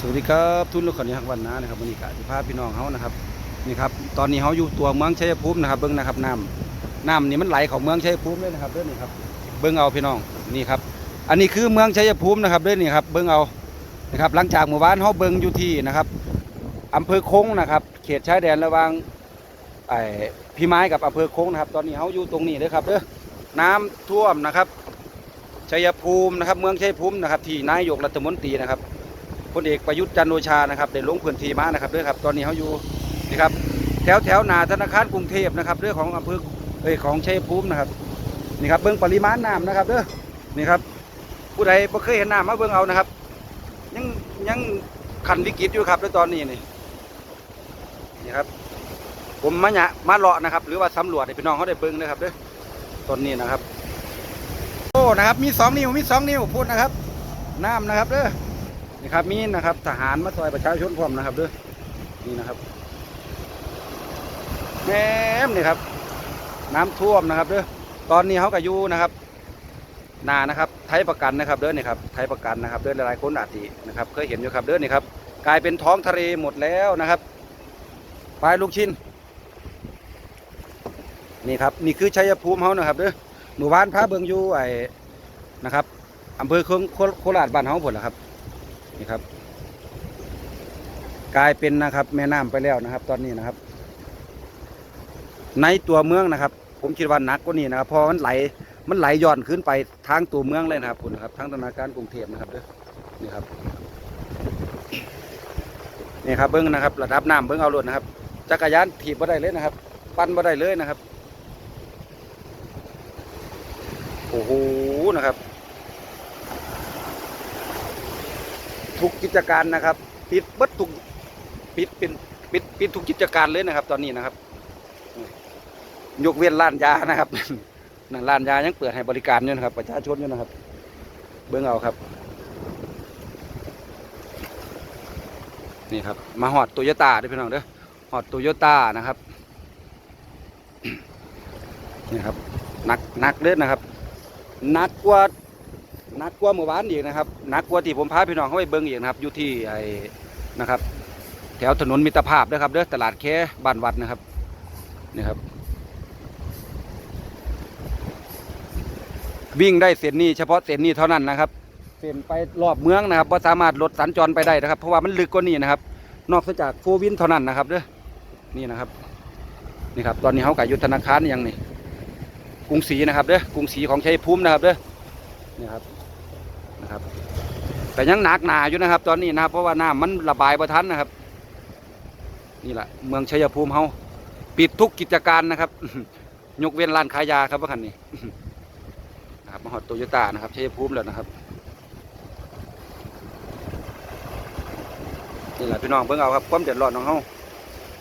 สวัสดีครับทุนลูกขอนยักวันนะนะครับวันนี้กะสิพาพี่น้องเฮานะครับนี่ครับตอนนี้เฮาอยู่ตัวเมืองชัยภูมินะครับเบิ่งนะครับน้ำน้ำนี่มันไหลข้าเมืองชัยภูมิเลยนะครับเด้อนี่ครับเบิ่งเอาพี่น้องนี่ครับอันนี้คือเมืองชัยภูมินะครับเด้อนี่ครับเบิ่งเอานะครับหลังจากหมู่บ้านเฮาเบิ่งอยู่ที่นะครับอำเภอคงนะครับ เขตชายแดนระหว่างไอ้พี่ไม้กับอำเภอคงนะครับ ตอนนี้เฮาอยู่ตรงนี้เลยครับเด้อน้ำท่วมนะครับชัยภูมินะครับ เมืองชัยภูมินะครับ ที่นายกรัฐมนตรีนะครับ พลเอกประยุทธ์จันโอชานะครับได้ลงพื้นที่มานะครับด้วยครับตอนนี้เขาอยู่นี่ครับแถวแถวนาธนาคารกรุงเทพนะครับเรื่องของอำเภอเอ้ยของชัยภูมินะครับนี่ครับเบื้องปริมาณน้ำนะครับเด้อนี่ครับผู้ใดบ่เคยเห็นน้ำมาเบิ่งเอานะครับยังยังขันวิกฤตอยู่ครับด้วยตอนนี้นี่นี่ครับ ผมมาเนี่ยมาเลาะนะครับ หรือว่าสำรวจให้พี่น้องเขาได้เบิ่งนะครับเด้อตอนนี้นะครับ โอ้นะครับ มีสองนิ้วมีสองนิ้วพูดนะครับน้ำนะครับเด้อ นี่ครับมีนะครับ ทหารมาซอยประชาชนพร้อมนะครับด้อนี่นะครับแหมนี่ครับ น้ำท่วมนะครับเด้อตอนนี้เขาก็อยู่นะครับนานะครับ ไทยประกันนะครับเด้อนี่ครับไทยประกันนะครับเด้อหลายคนอาจจะนะครับเคยเห็นอยู่ครับเด้อนี่ครับ กลายเป็นท้องทะเลหมดแล้วนะครับปลายลูกชิ้นนี่ครับนี่คือชัยภูมิเขานะครับเด้อหมู่บ้านพระเบิงยูไอ้นะครับอำเภอโคโคโคราชบ้านเขาผลละครับ นี่ครับ กลายเป็นนะครับ แม่น้ำไปแล้วนะครับ ตอนนี้นะครับ ในตัวเมืองนะครับ ผมคิดว่าหนักกว่านี้นะครับเพราะมันไหลมันไหลย้อนขึ้นไปทางตัวเมืองเลยนะครับคุณนะครับทางธนาคารกรุงเทพนะครับเด้อนี่ครับนี่ครับเบิ้งนะครับ ระดับน้ำเบิ้งเอารถนะครับจักรยานถีบบ่ได้เลยนะครับ ปั้นบ่ได้เลยนะครับโอ้โหนะครับ ทุกกิจการนะครับ ปิดเบิดทุกปิดเป็นปิดปิดทุกกิจการเลยนะครับ ตอนนี้นะครับ ยกเว้นร้านยานะครับนั่นร้านยายังเปิดให้บริการอยู่นะครับ ประชาชนอยู่นะครับ เบิ่งเอาครับ นี่ครับ มาหอดโตโยต้าด้วยพี่น้องเด้อหอดโตโยต้านะครับนี่ครับหนักหนักเลยนะครับหนักกว่า นักกว่าเมื่อวานอีกนะครับนักกว่าที่ผมพาพี่น้องเขาไปเบิ้งอีกนะครับ อยู่ที่ไอ้นะครับ แถวถนนมิตรภาพนะครับเด้อตลาดแค่บ้านวัดนะครับนี่ครับ วิ่งได้เส้นนี้เฉพาะเส้นนี้เท่านั้นนะครับเส้นไปรอบเมืองนะครับว่าสามารถรถสัญจรไปได้นะครับ เพราะว่ามันลึกกว่านี้นะครับ นอกจากโฟวินเท่านั้นนะครับเด้อนี่นะครับนี่ครับตอนนี้เขากับยุทธนาคารย่างนี้กรุงศรีนะครับเด้อกรุงศรีของชัยภูมินะครับเด้อนี่ครับ นะครับ แต่ยังหนักหนาอยู่นะครับ ตอนนี้นะครับเพราะว่าน้ำมันระบายประทันนะครับ นี่แหละเมืองชัยภูมิเฮาปิดทุกกิจการนะครับ ยกเว้นร้านขายยาครับว่าคันนี้นะครับมาฮอดโตโยต้านะครับชัยภูมิแล้วนะครับนี่แหละพี่น้องเบิ่งเอาครับความเดือดร้อนของเฮา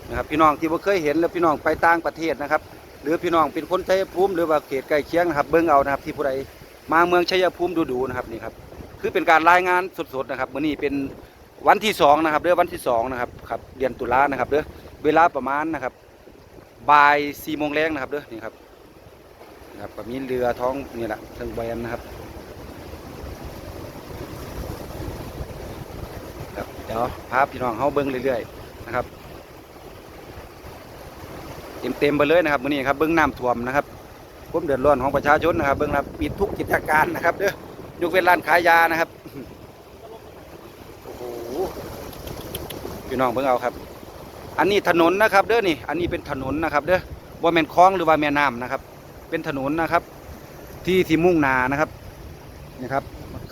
นะครับพี่น้องที่บ่เคยเห็นแล้วพี่น้องไปต่างประเทศนะครับ หรือพี่น้องเป็นคนชัยภูมิหรือว่าเขตใกล้เคียงนะครับ เบิ่งเอานะครับที่ผู้ใด มาเมืองชัยภูมิดูๆนะครับนี่ครับคือเป็นการรายงานสดๆนะครับมื้อนี้เป็นวันที่สองนะครับเดือวันที่สองนะครับครับเดือนตุลานะครับเด้อเวลาประมาณนะครับบ่ายสี่โมงแรงนะครับเด้อนี่ครับนะครับก็มีเรือท้องนี่แหละเทิงแบนนะครับครับเดี๋ยวพาพี่น้องเขาเบิ้งเรื่อยๆนะครับ เต็มๆไปเลยนะครับมื้อนี้ครับเบิ้งน้ำท่วมนะครับ ความเดือดร้อนของประชาชนนะครับ เบื้องหลังปิดทุกกิจการนะครับเด้อยกเว้นร้านขายยานะครับโอ้โหพี่น้องเบิ่งเอาครับ อันนี้ถนนนะครับ เด้อนี่ อันนี้เป็นถนนนะครับ เด้อว่าแม่นคลองหรือว่าแม่น้ำนะครับ เป็นถนนนะครับ ที่ที่มุ่งนานะครับนี่ครับ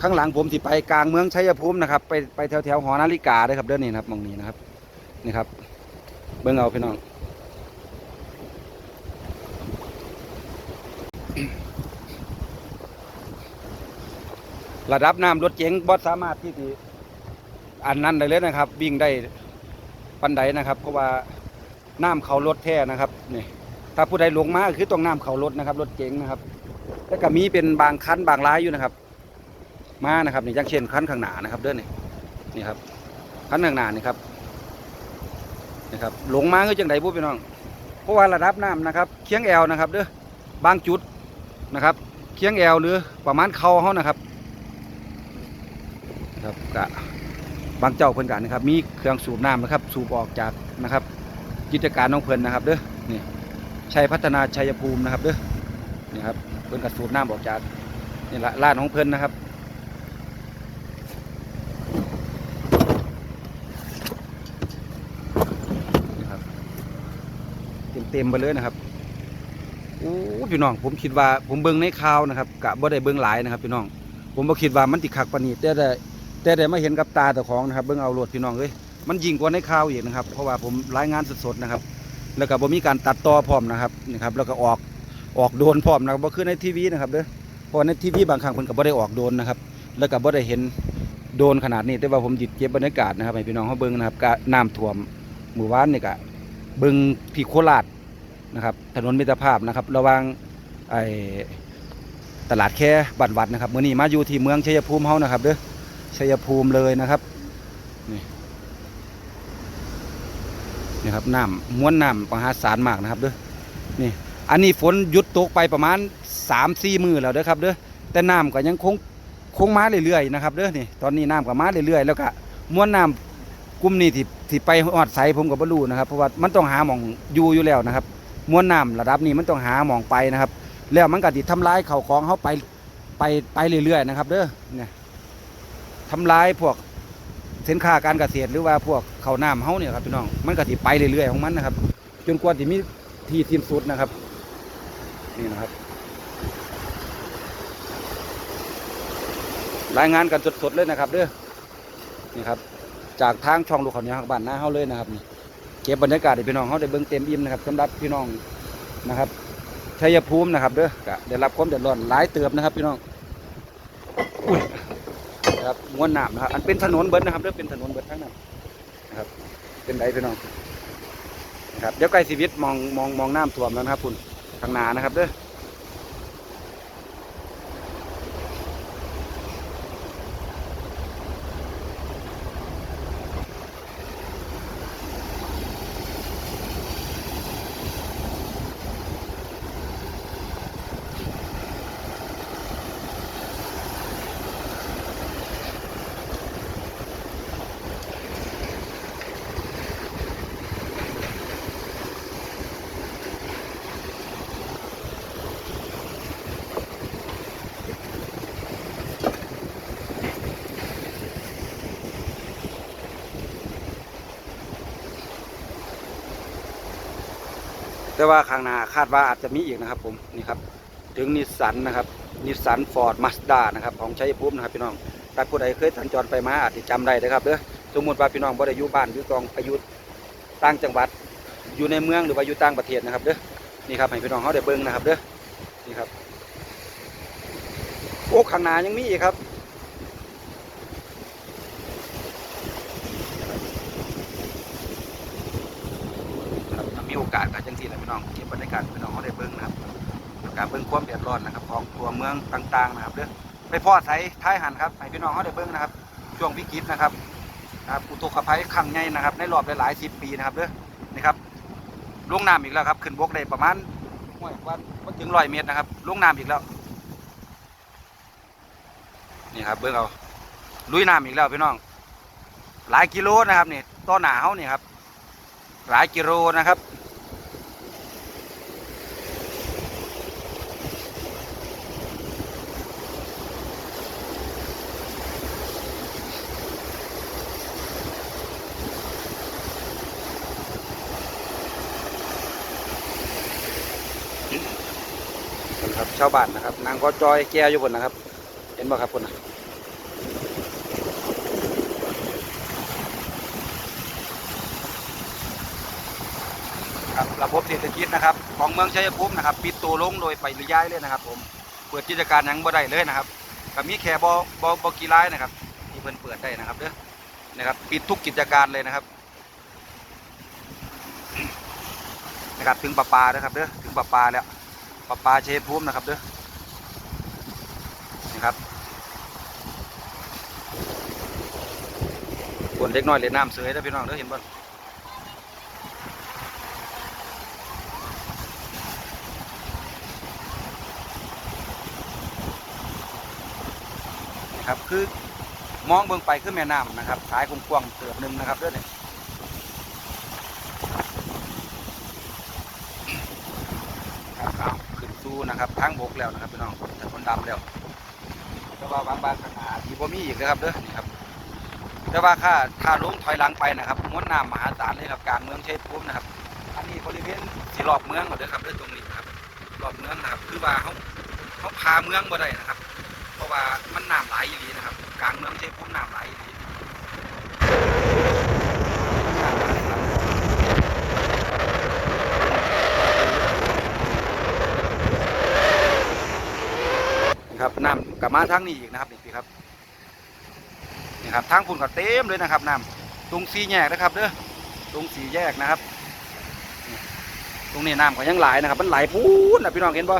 ข้างหลังผมที่ไปกลางเมืองชัยภูมินะครับ ไปไปแถวแถวหอนาฬิกาเด้ครับเด้อนี่นะครับมองนี้นะครับนี่ครับ เบิ่งเอาพี่น้อง ระดับน้ำรถเก๋งบอสสามารถที่จะอันนั้นได้เลยนะครับ วิ่งได้ปันไดนะครับ เพราะว่าน้ำเขารถแท้นะครับนี่ถ้าผู้ใดลงมาคือต้องน้ำเขารถนะครับ รถเก๋งนะครับ แล้วก็มีเป็นบางคันบางร้ายอยู่นะครับ มานะครับนี่อย่างเช่นคันข้างหน้านะครับ เด้อนี่นี่ครับคันข้างหน้านี่ครับนี่ครับลงมาคือจังไดบุพี่น้อง เพราะว่าระดับน้ำนะครับเคียงแอวนะครับ เด้อบางจุดนะครับ เคียงแอวหรือประมาณเข่าเขานะครับ ครับกะบางเจ้าเพิ่นกันนะครับ มีเครื่องสูบน้ำนะครับ สูบออกจากนะครับ กิจการของเพิ่นนะครับเด้อนี่ชัยพัฒนาชัยภูมินะครับเด้อนี่ครับเพิ่นก็สูบน้ำออกจากนี่ละร้านของเพิ่นนะครับนี่ครับเต็มๆไปเลยนะครับโอ้พี่น้อง ผมคิดว่าผมเบิ่งในข่าวนะครับกะบ่ได้เบิ่งหลายนะครับพี่น้อง ผมบ่คิดว่ามันติคักปานนี้แต่ ได้แต่ได้มาเห็นกับตาเจ้าของนะครับเบิ่งเอาโลดพี่น้องเอ้ยมันยิ่งกว่าในข่าวอีกนะครับ เพราะว่าผมรายงานสดๆนะครับ แล้วก็บ่มีการตัดต่อพร้อมนะครับนี่ครับแล้วก็ออกออกโดนพร้อมนะครับบ่คือในทีวีนะครับเด้อเพราะว่าในทีวีบางครั้งเพิ่นก็บ่ได้ออกโดนนะครับ แล้วก็บ่ได้เห็นโดนขนาดนี้ แต่ว่าผมหยิบเก็บบรรยากาศนะครับให้พี่น้องเขาเบิ่งนะครับกะน้ำท่วมหมู่บ้านนี่ก็เบิ่งที่โคราชนะครับถนนมิตรภาพนะครับระว่างไอ้ตลาดแค่บันวัดนะครับเมื้อนี้มาอยู่ที่เมืองชัยภูมิเฮานะครับเด้อ ชัยภูมิเลยนะครับ นี่นี่ครับน้ำม้วนน้ำมหาศาลมากนะครับเด้อนี่ อันนี้ฝนหยุดตกไปประมาณ3 4มี่มือแล้วเด้อครับเด้อแต่น้ำก็ยังคงคงมาเรื่อยๆนะครับเด้อนี่ตอนนี้น้ำก็มาเรื่อยๆแล้วก็ม้วนน้ำกลุ่มนี้ที่ที่ไปฮอดใสผมก็บ่รู้นะครับเพราะว่ามันต้องหาหม่องอยู่อยู่แล้วนะครับม้วนน้ำระดับนี้มันต้องหาหม่องไปนะครับ แล้วมันก็สิทำลายเข้าของเขาไปไปไปเรื่อยๆนะครับ เด้อเนี่ย ทำลายพวกสินค้าการเกษตรหรือว่าพวกข้าวน้ำเฮาเนี่ยครับพี่น้องมันก็สิไปเรื่อยๆของมันนะครับ จนกว่าสิมีที่สิ้นสุดนะครับ นี่นะครับ รายงานกันสดๆเลยนะครับเด้อนี่ครับ จากทางช่องลูกเขาเนี้บ้านหน้าเฮาเลยนะครับนี่เก็บบรรยากาศให้พี่น้องเฮาได้เบิ่งเต็มอิ่มนะครับสำหรับพี่น้องนะครับชัยภูมินะครับเด้อได้รับความเดือดร้อนหลายเติบนะครับพี่น้องอุ้ย ครับม้วนน้ำนะครับ อันเป็นถนนเบิดนะครับเรื่อเป็นถนนเบิดทั้งนั้นนะครับ เป็นไรพี่น้องนะครับเดี๋ยวใกล้ชีวิตมองมองมองน้ำท่วมแล้วนะครับคุณทางหนานะครับเด้อ แต่ว่าข้างหน้าคาดว่าอาจจะมีอีกนะครับผมนี่ครับถึงนิสสันนะครับนิสสันฟอร์ดมาสด้านะครับของชัยภูมินะครับพี่น้องถ้าผู้ใดเคยสัญจรไปมาอาจจะจำได้นะครับเด้อสมมติว่าพี่น้องบ่ได้อยู่บ้านอยู่กองไปอยู่ต่างจังหวัดอยู่ในเมืองหรือว่าอยู่ต่างประเทศนะครับเด้อนี่ครับให้พี่น้องเขาได้เบิ่งนะครับเด้อนี่ครับโอ้ข้างหน้ายังมีอีกครับ ครับถ้า มีโอกาสก็จังซี่แหละพี่น้องเก็บบรรยากาศพี่น้องเขาได้เบิ่งนะครับการเบิ่งความเดือดร้อนนะครับ ของตัวเมืองต่างๆนะครับเด้อไปพ่อไสท้ายหันครับให้พี่น้องเขาได้เบิ่งนะครับ ช่วงวิกฤตนะครับนะครับอุทกภัยครั้งใหญ่นะครับ ในรอบหลายๆสิบปีนะครับเด้อนี่ครับลงน้ำอีกแล้วครับ ขึ้นบกได้ประมาณห้วยว่าบ่ถึงร้อยเมตรนะครับลงน้ำอีกแล้วนี่ครับเบิ่งเอาลุยน้ำอีกแล้วพี่น้อง หลายกิโลนะครับนี่ต้นหนาเขานี่ครับหลายกิโลนะครับ ชาวบ้านนะครับ นางก็จอยแก้อยู่บนนะครับ เห็นบ่ครับคนนะครับระบบเศรษฐกิจนะครับ ของเมืองชัยภูมินะครับปิดตัวลงโดยไปหรือย้ายเลยนะครับ ผมเปิดกิจการยังบ่ได้เลยนะครับก็มีแค่บ่บ่บ่กี่รายนะครับที่เพิ่นเปิดได้นะครับเด้อนะครับ ปิดทุกกิจการเลยนะครับนะครับถึงปลาปลานะครับเด้อถึงปลาปลาแล้ว ปลาปลาเชยภูมินะครับเด้อนี่ครับคนเล็กน้อยเล่นน้ำเสยเด้พี่น้องเด้อเห็นบ่ครับคือมองเบิ่งไปคือแม่น้ำนะครับสายกว้างๆเติบหนึ่งนะครับเด้อเนี่ยครับเอาขึ้น สู่นะครับทางบกแล้วนะครับพี่น้องถนนดำแล้วแต่ว่าบางบางขนาดที่บ่มีอีกนะครับเด้อนี่ครับแต่ว่าค่าถ้าลงถอยหลังไปนะครับมวลน้ำมหาศาลเลยครับกลางเมืองเชัยภูมินะครับอันนี้บริเวณสิรอบเมืองหมดเลยครับเด้อตรงนี้ครับรอบเมืองนะครับคือว่าเขาเขาพาเมืองบ่ได้นะครับ เพราะว่ามันน้ำไหลอีหลีนะครับ กลางเมืองเชัยภูมิน้ำไหลอีหลีน้ำไหลครับนี่ ครับน้ำกับมาทางนี้อีกนะครับนี่สิครับนี่ครับทางพุ่นก็เต็มเลยนะครับน้ำตรงสี่แยกนะครับเด้อตรงสี่แยกนะครับตรงนี้น้ำก็ยังไหลนะครับ มันไหลพูนนะพี่น้องเห็นป่ะ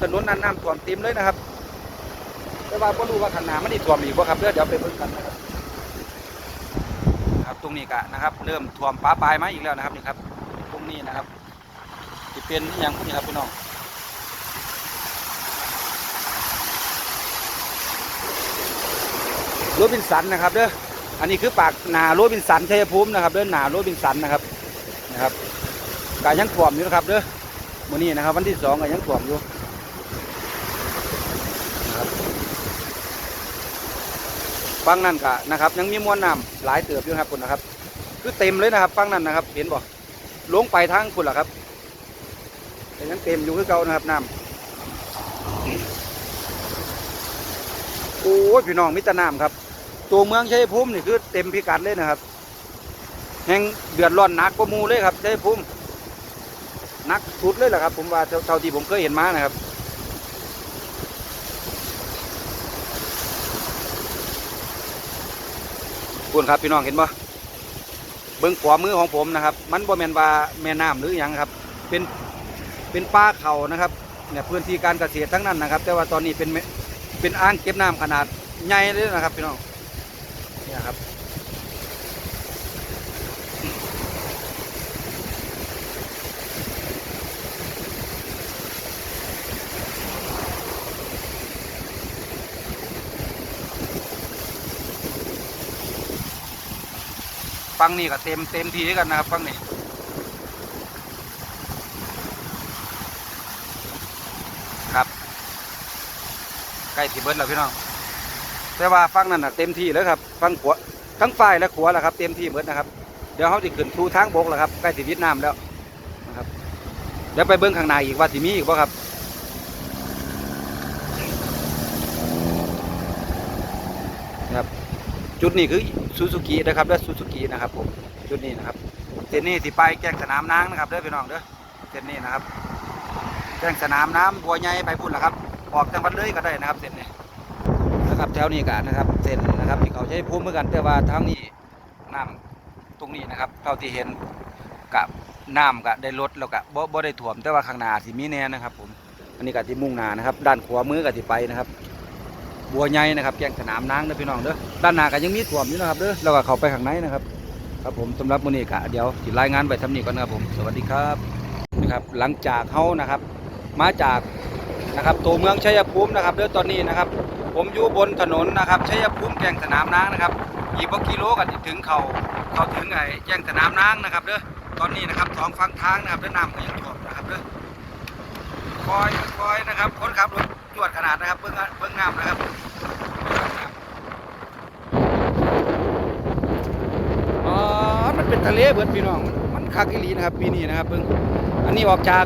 ถนนนั้นน้ำท่วมเต็มเลยนะครับแต่ว่าก็รู้ว่าขนาดมันได้ท่วมอีกบ่ครับเด้อเดี๋ยวไปเบิ่งกันนะครับครับตรงนี้กะนะครับ เริ่มท่วมปลาปลายมาอีกแล้วนะครับนี่ครับตรงนี้นะครับจะเป็นอย่างพวกนี้ครับพี่น้อง โรบินสันนะครับเด้ออันนี้คือปากหนาโรบินสันชัยภูมินะครับเด้อหนาโรบินสันนะครับนะครับกายังถ่วมอยู่นะครับเด้อมื้อนี้นะครับ วันที่สองก็ยังถ่วมอยู่นะครับฟังนั่นกะนะครับ ยังมีมวลน้ำหลายเติบอยู่ครับคุณนะครับ คือเต็มเลยนะครับฟังนั่นนะครับ เห็นบ่ลงไปทางคุณล่ะครับแต่ยังเต็มอยู่คือเก่านะครับน้ำโอ้ยพี่น้องมิตรน้ำครับ ตัวเมืองชัยภูมินี่คือเต็มพิกัดเลยนะครับ แห่งเดือดร้อนหนักกว่ามูเลยครับชัยภูมิหนักสุดเลยแหละครับ ผมว่าเท่าที่ผมเคยเห็นมานะครับคุณครับพี่น้องเห็นปะเบิ้องขวามือของผมนะครับ มันบ่แมนว่าแม่น้ำหรือหยังครับ เป็นเป็นป่าเขานะครับเนี่ยพื้นที่การเกษตรทั้งนั้นนะครับ แต่ว่าตอนนี้เป็นเป็นอ่างเก็บน้ำขนาดใหญ่เลยนะครับพี่น้องเนี่ยครับ ฟังนี่ก็เต็มเต็มทีกันนะครับฟังนี่ครับใกล้ที่เบิร์ดแล้วพี่น้องแต่ว่าฟังนั่นนะเต็มที่แล้วครับฟังขวาทั้งฝ่ายและขวาแหละครับ เต็มที่เบิร์ดนะครับเดี๋ยวเขาจะขึ้นทูทางบกแล้วครับใกล้ที่เวียดนามแล้วนะครับเดี๋ยวไปเบิ้งข้างในอีกว่าสิมีอีกบ่ครับ จุดนี้คือซูซูกินะครับเด้อซูซูกินะครับผมจุดนี้นะครับเส้นนี้ที่ไปแจ้งสนามน้ำนะครับเด้อพี่น้องเด้อเส้นนี้นะครับ แจ้งสนามน้ำบัวใหญ่ไปพุ่นละครับออกจังหวัดเลยก็ได้นะครับเส้นนี้นะครับแถวนี้กันนะครับเส้นนะครับที่เขาใช้พุ่มเหมือนกันแต่ว่าทางนี้น้ำตรงนี้นะครับเท่าที่เห็นกับน้ำก็ได้ลดแล้วก็บ่บ่ได้ถ่วมแต่ว่าข้างหน้าสิมีแน่นะครับผมอันนี้ก็ที่มุ่งหน้านะครับ ด้านขวามือก็ที่ไปนะครับ บัวใหญ่นะครับแกงสนามนางเด้อพี่น้องเด้อด้านหน้าก็ยังมีถ่วมอยู่นะครับเด้อแล้วก็เข้าไปข้างในนะครับ ครับผมสำหรับมื้อนี้ก็เดี๋ยวสิรายงานไปทำนี้ก่อนนะครับผมสวัสดีครับนะครับ หลังจากเขานะครับ มาจากนะครับตัวเมืองชัยภูมินะครับเด้อตอนนี้นะครับ ผมอยู่บนถนนนะครับชัยภูมิแกงสนามนางนะครับอีกบ่กิโลก็สิถึงเขาเขาถึงไอ้แกงสนามนางนะครับเด้อตอนนี้นะครับสองฝั่งทางนะครับเด้อน้ำก็ยังท่วมนะครับเด้อคอยคอยนะครับคนขับรถ จวดขนาดนะครับเบิ่งเบิ่งน้ำนะครับอ๋อมันเป็นทะเลเบิดพี่น้อง มันคักอีหลีนะครับปีนี้นะครับเพิ่งอันนี้ออกจาก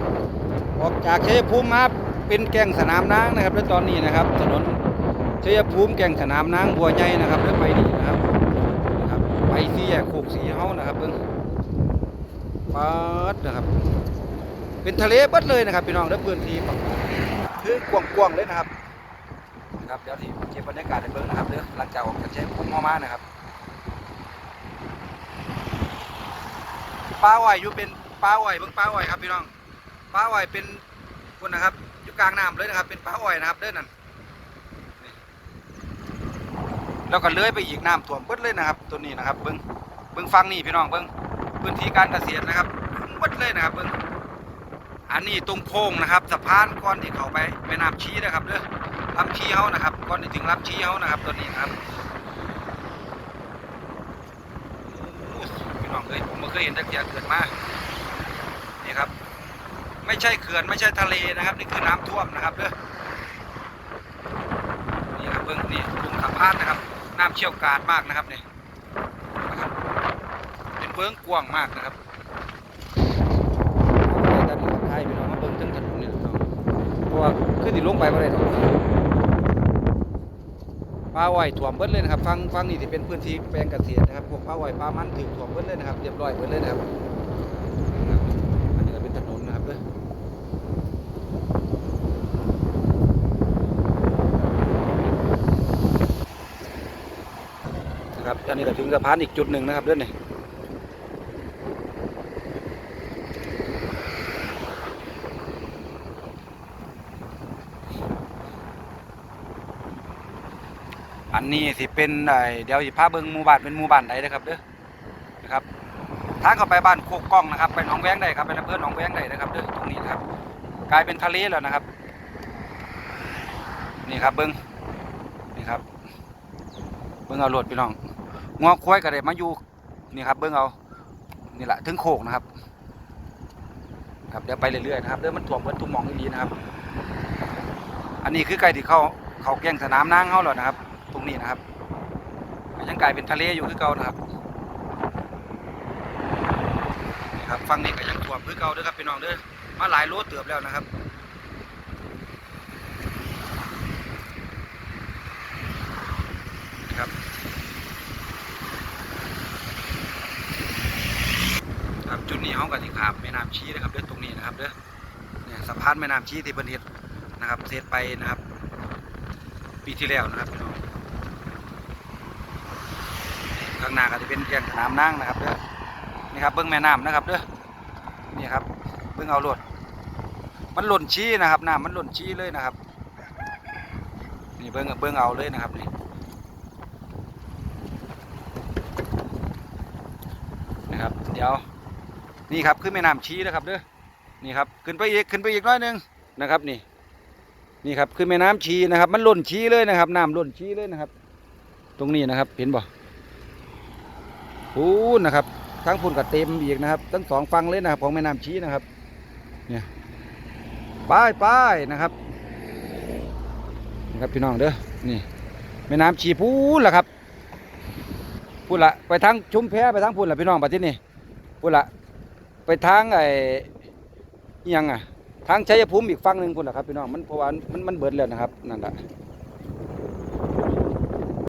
ออกจากชัยภูมิมาเป็นแก่งสนามนางนะครับ แล้วตอนนี้นะครับ ถนนชัยภูมิแก่งสนามนางบัวใหญ่นะครับแล้วไปนี่นะครับนะครับไปที่แยกโคกสีเฮานะครับเพิ่งปัดนะครับ เป็นทะเลเบิดเลยนะครับพี่น้องแล้วพื้นที่ฝั่ง คือกว้างๆเลยนะครับนะครับเดี๋ยวที่เก็บบรรยากาศให้เบิ่งนะครับเด้อหลังจากออกจากชัยภูมิมาๆนะครับปลาอ้อยอยู่เป็นปลาอ้อยเบิ่งปลาอ้อยครับพี่น้องปลาอ้อยเป็นคนนะครับอยู่กลางน้ำเลยนะครับ เป็นปลาอ้อยนะครับเด้อนั่นนี่แล้วก็เลื้อยไปอีกน้ำท่วมเบิดเลยนะครับ ตัวนี้นะครับเบิ่งเบิ่งฟังนี่พี่น้องเบิ่งพื้นที่การเกษตรนะครับเบิดเลยนะครับเบิ่ง อันนี้ตรงโค้งนะครับสะพานก่อนที่เขาไปแม่น้ำชี้นะครับเด้อลำชี้เขานะครับก่อนที่ถึงลำชี้เขานะครับตัวนี้ครับพี่น้องเคยผมมาเคยเห็นตะเกียบเกิดมานี่ครับ ไม่ใช่เขื่อนไม่ใช่ทะเลนะครับ นี่คือน้ำท่วมนะครับเด้อนี่ครับเบื้องนี่ตรงสะพานนะครับ น้ำเชี่ยวกาดมากนะครับเนี่ยนะครับเป็นเบื้องกว้างมากนะครับึ้นที่ลงไปบ่ได้ดอกปลาอ้อยท่วมเบิดเลยนะครับฟังฟังนี่ที่เป็นพื้นที่แปลงเกษตรนะครับพวกปลาอ้อยปลามันถึงท่วมเบิดเลยนะครับเรียบร้อยเบิดเลยนะครับอันนี้ก็เป็นถนนนะครับเด้อนะครับอันนี้ก็ถึงสะพานอีกจุดหนึ่งนะครับเด้อนนี่อั นนี้สิเป็นไอเดี๋ยวสิพาเบิ่งหมู่บ้านเป็นหมู่บ้านใดนะครับเด้อนะครับทางเข้าไปบ้านโคกกล้องนะครับไปหนองแวงได้ครับไปอำเภอหนองแวงได้นะครับเด้อตรงนี้นะครับกลายเป็นทะเลแล้วนะครับ นี่ครับเบิ่งนี่ครับ เบิ่งเอาโหลดพี่น้องงอควายก็ได้มาอยู่นี่ครับเบิ่งเอานี่แหละถึงโคกนะครับ ครับเดี๋ยวไปเรื่อยๆนะครับเดี๋ยวมันถ่วมเบิดทุ่มมองอีหลีนะครับ อันนี้คือไก่ที่เขาเขาแก่งสนามนางเขาแล้วนะครับ ตรงนี้นะครับยังกลายเป็นทะเลอยู่คือเก่านะครับนี่ครับฝั่งนี้ก็ยังถ่วมคือเก่าด้อครับพี่น้องเด้อมาหลายโลเติบแล้วนะครับครับครับจุดนี้เขาก็สิขามแม่น้ำชี้นะครับเด้อตรงนี้นะครับเด้อเนี่ยสะพานแม่น้ำชี้ที่เพิ่นเฮ็ดนะครับเสร็จไปนะครับ ปีที่แล้วนะครับพี่น้อง ข้างหน้าก็จะเป็นแก่งสนามนางนะครับเด้อนี่ครับเบิ้องแม่น้ำนะครับเด้อนี่ครับเบิ้องเอาโลดมันหล่นชี้นะครับน้ำมันหล่นชี้เลยนะครับ นี่เบิ้องเบิ้องเอาเลยนะครับนี่นะครับเดี๋ยวนี่ครับขึ้นแม่น้ำชี้นะครับเด้อนี่ครับขึ้นไปอีกขึ้นไปอีกน้อยหนึงนะครับนี่นี่ครับขึ้นแม่น้ำชีนะครับ มันหล่นชี้เลยนะครับ น้ำหล่นชี้เลยนะครับ ตรงนี้นะครับเห็นบ่ พูนนะครับ ทั้งพุ่นกับเต็มอีกนะครับ ทั้งสองฝั่งเลยนะครับ ของแม่น้ำชี้นะครับ เนี่ยป้ายป้ายนะครับนะครับพี่น้องเด้อนี่แม่น้ำชีพูนล่ะครับพูดละไปทางชุมแพไปทางพูดละพี่น้องประเทศนี้พูดละไปทางไอ้ยังอะทางชัยภูมิอีกฝั่งหนึ่งพูดละครับพี่น้องมันเพราะว่ามันมันเบิดแล้วนะครับนั่นแหละ